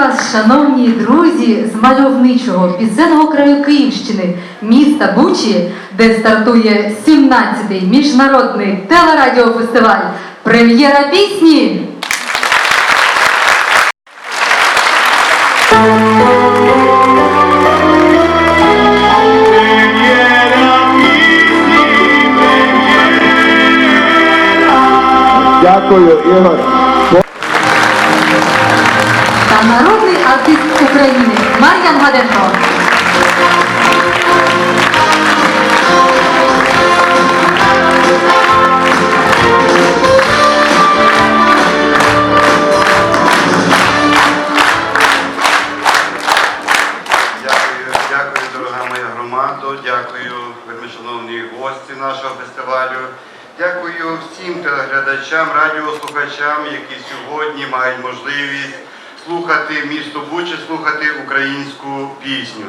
Вас, шановні друзі, з мальовничого південного краю Київщини, міста Бучі, де стартує 17-й міжнародний телерадіофестиваль Прем'єра пісні. Дякую, Ігор. Народний артист України Мар'ян Гаденко. Дякую, вельмишановні гості нашого фестивалю. Дякую всім телеглядачам, радіослухачам, які сьогодні мають можливість слухати місто Бучі, слухати українську пісню.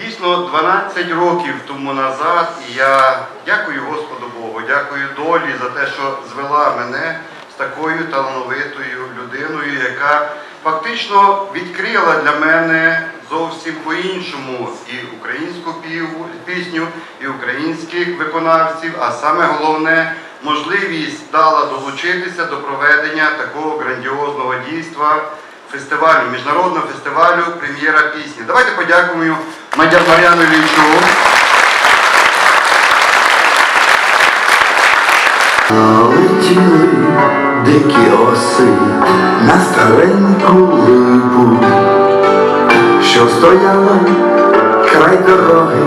Дійсно, 12 років тому назад і я дякую Господу Богу, дякую долі за те, що звела мене з такою талановитою людиною, яка фактично відкрила для мене зовсім по-іншому і українську пісню, і українських виконавців, а саме головне можливість дала долучитися до проведення такого грандіозного дійства фестивалю, міжнародного фестивалю Прем'єра пісні. Давайте подякуємо Мар'яну Іллічу. Летіли дикі оси на стареньку липу, що стояла край дороги,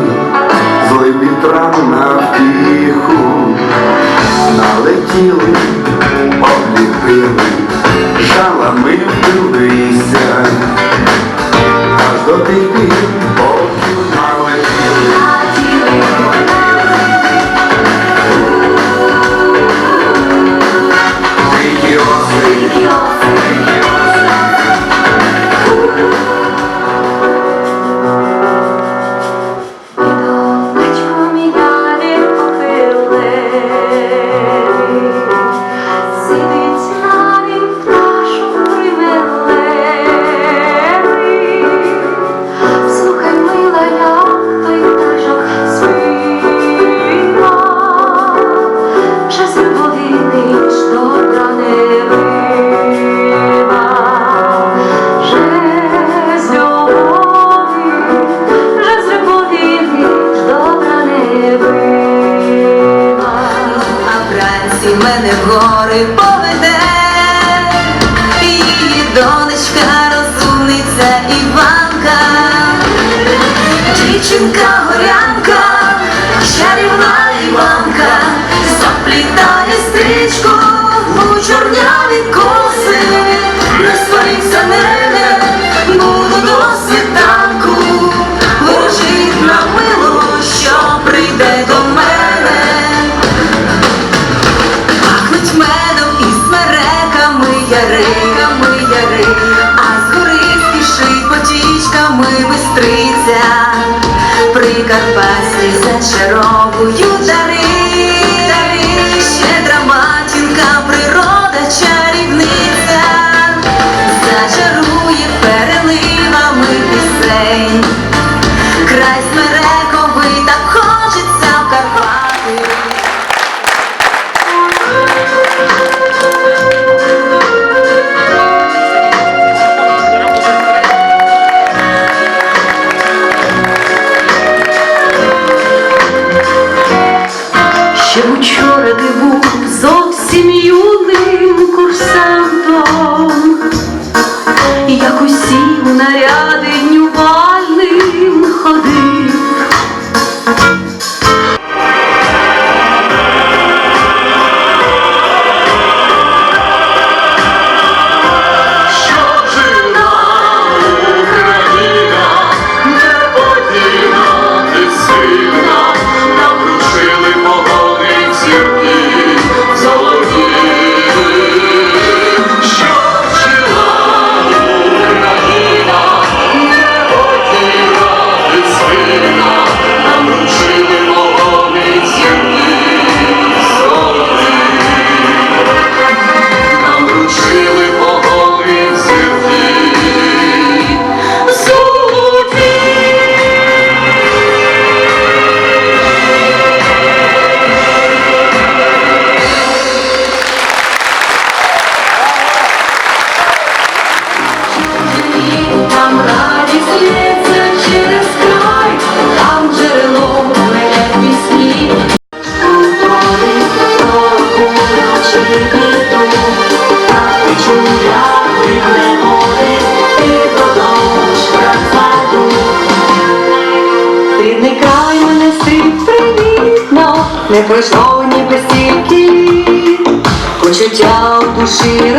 злим вітрам на втіху, налетіли, обліпили, жалами вбилися, аж до тих пір, поки налетіли. she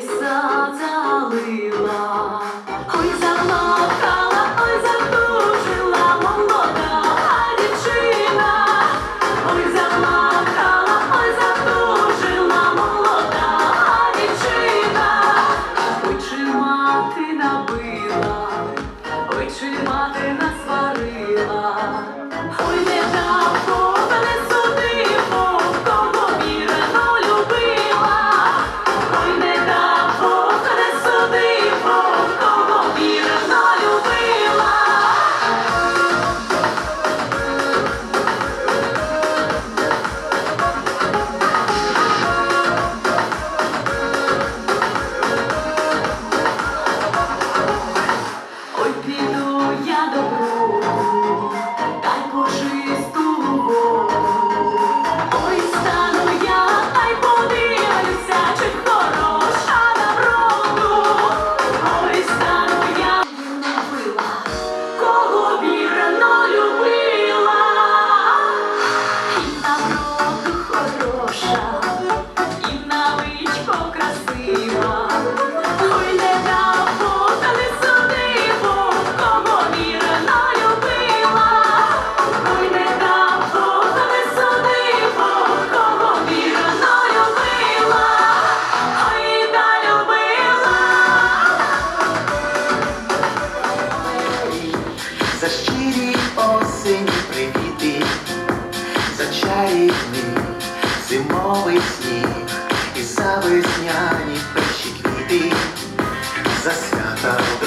сад залила, за свята в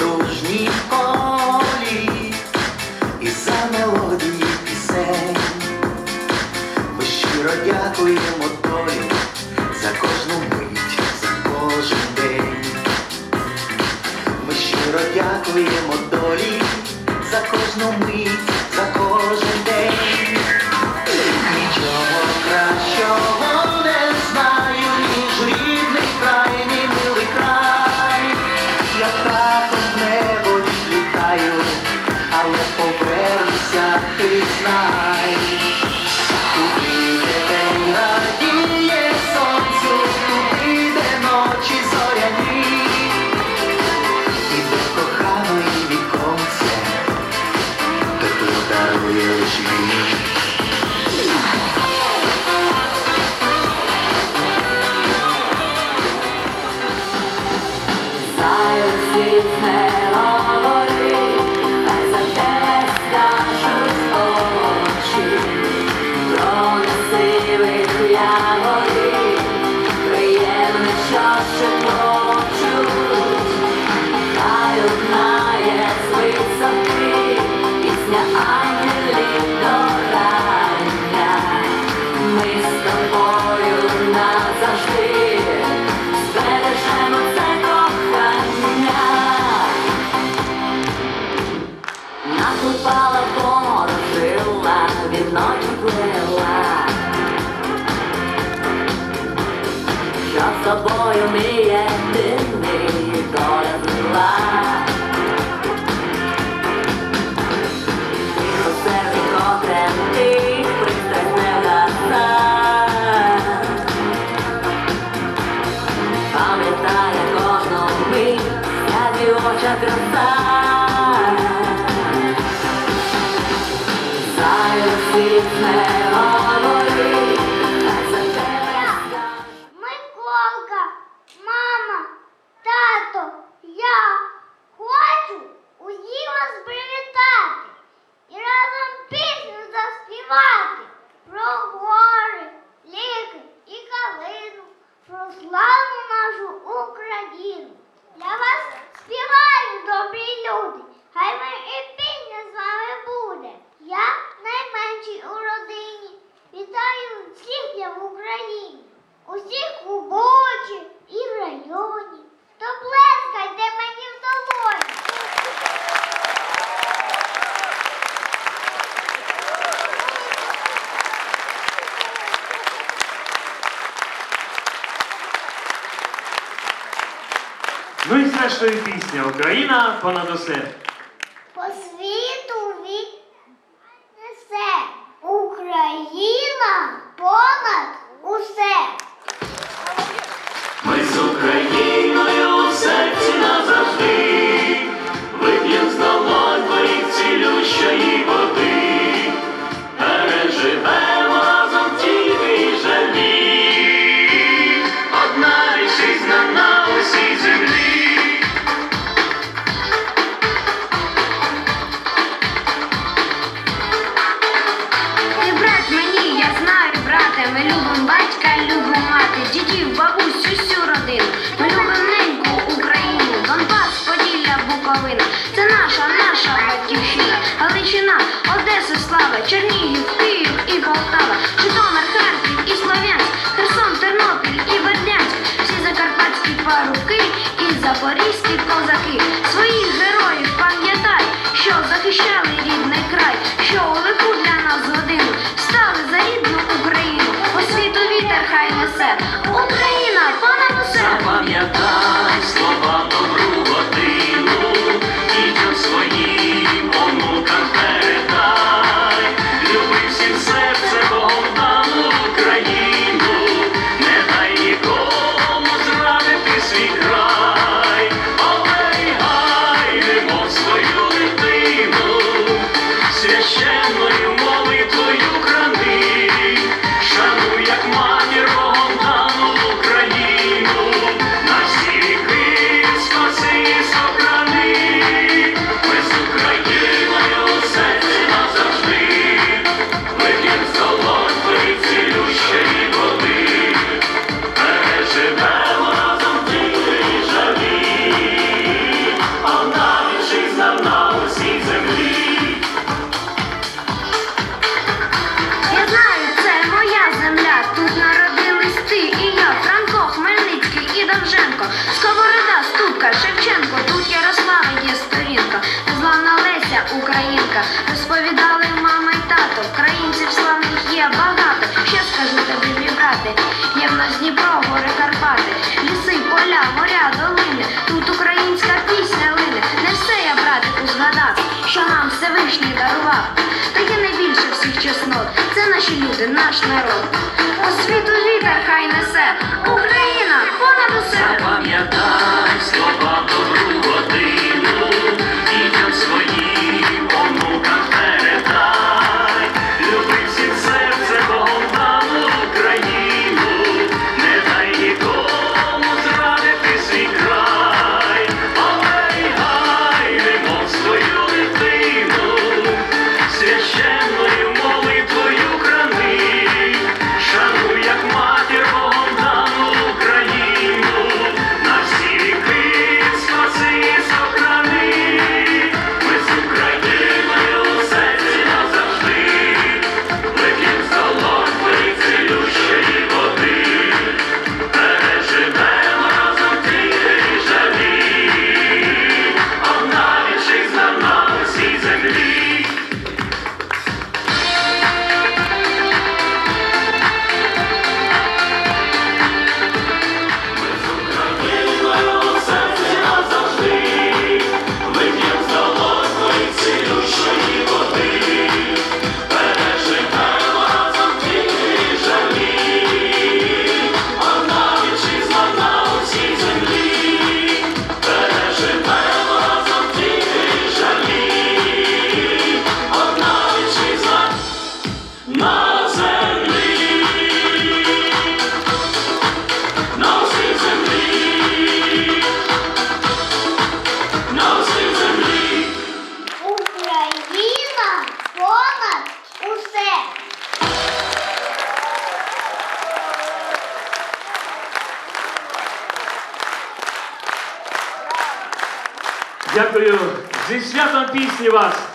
Усіх у Бочі і в районі. То плескайте мені в долоні. Ну і зрештою пісня Україна понад усе. Ярослава, Чернігів, Київ і Полтава, Житомир, Харків і Слов'янськ, Херсон, Тернопіль і Бердянськ, всі закарпатські парубки і запорізькі козаки. Своїх героїв пам'ятай, що захищали рідний край, що у лиху для нас годину стали за рідну Україну. По світу вітер хай несе. Україна понад усе! Запам'ятай! Дніпро, гори Карпати, ліси, поля, моря, долини. Тут українська пісня лине. Не все я, братику, згадав, що нам Всевишній дарував. Та є найбільше всіх чеснот. Це наші люди, наш народ. Освіту вітер хай несе. Україна понад усе. Запам'ятай, ます。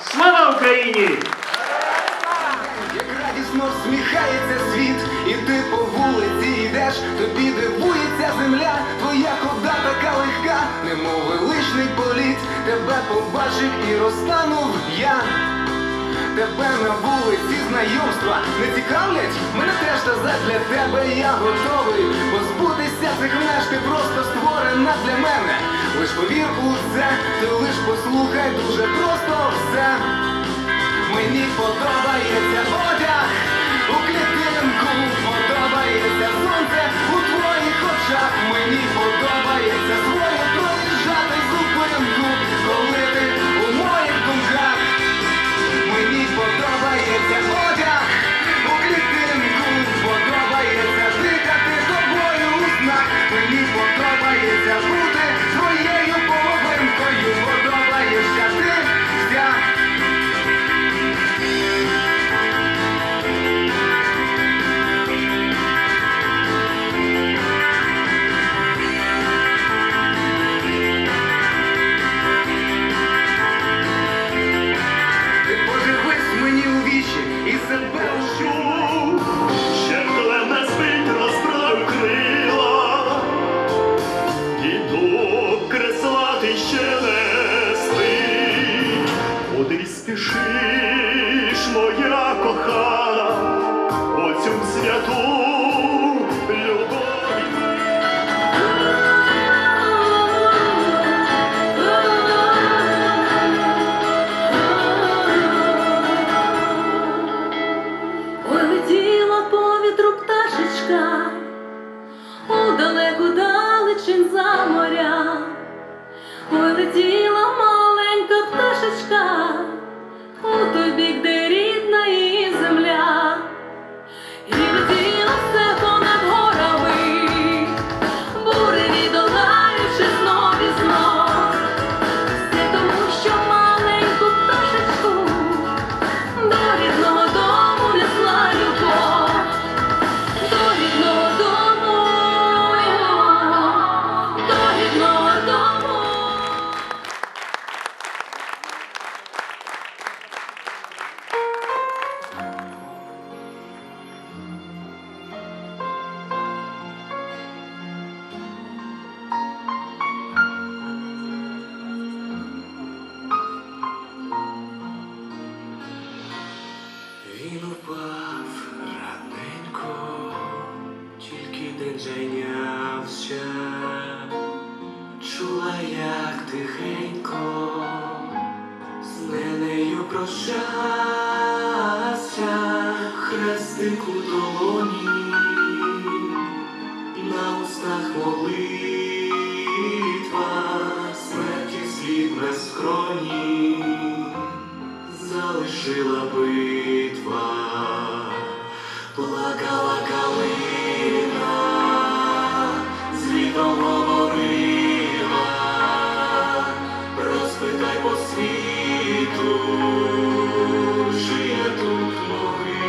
усе, ти лиш послухай дуже просто все. Мені подобається одяг у клітинку, подобається сонце у твоїх очах. Мені подобається своє проїжджати зупинку, коли ти у моїх думках. Мені подобається одяг. устах молитва, смерті слів на скроні, залишила битва, плакала калина, з говорила, розпитай по світу, жиє тут мови.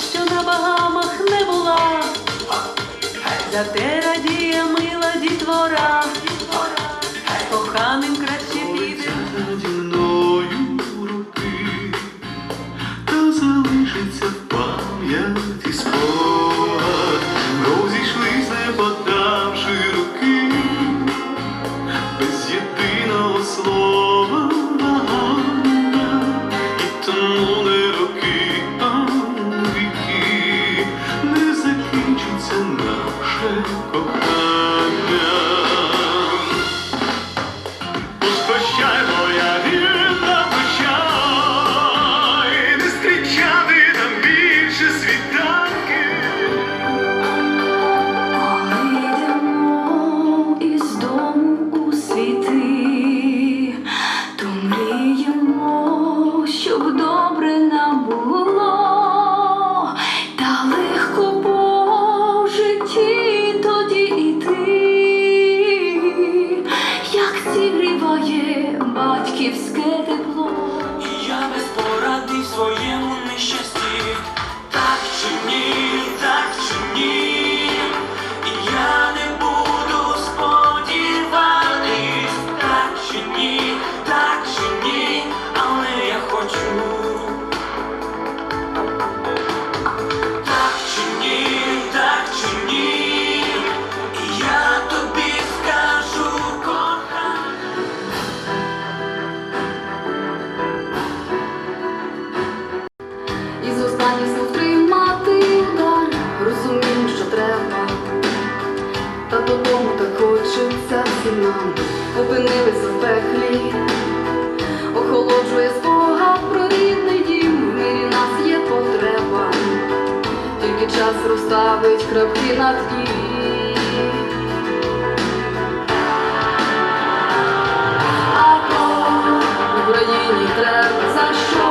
що на багамах не була, зате радіє мила дітвора. додому так хочеться всім нам Опинилися в пеклі, охолоджує спогад про рідний дім, в мірі нас є потреба, тільки час розставить крапки над і. А то в Україні треба за що?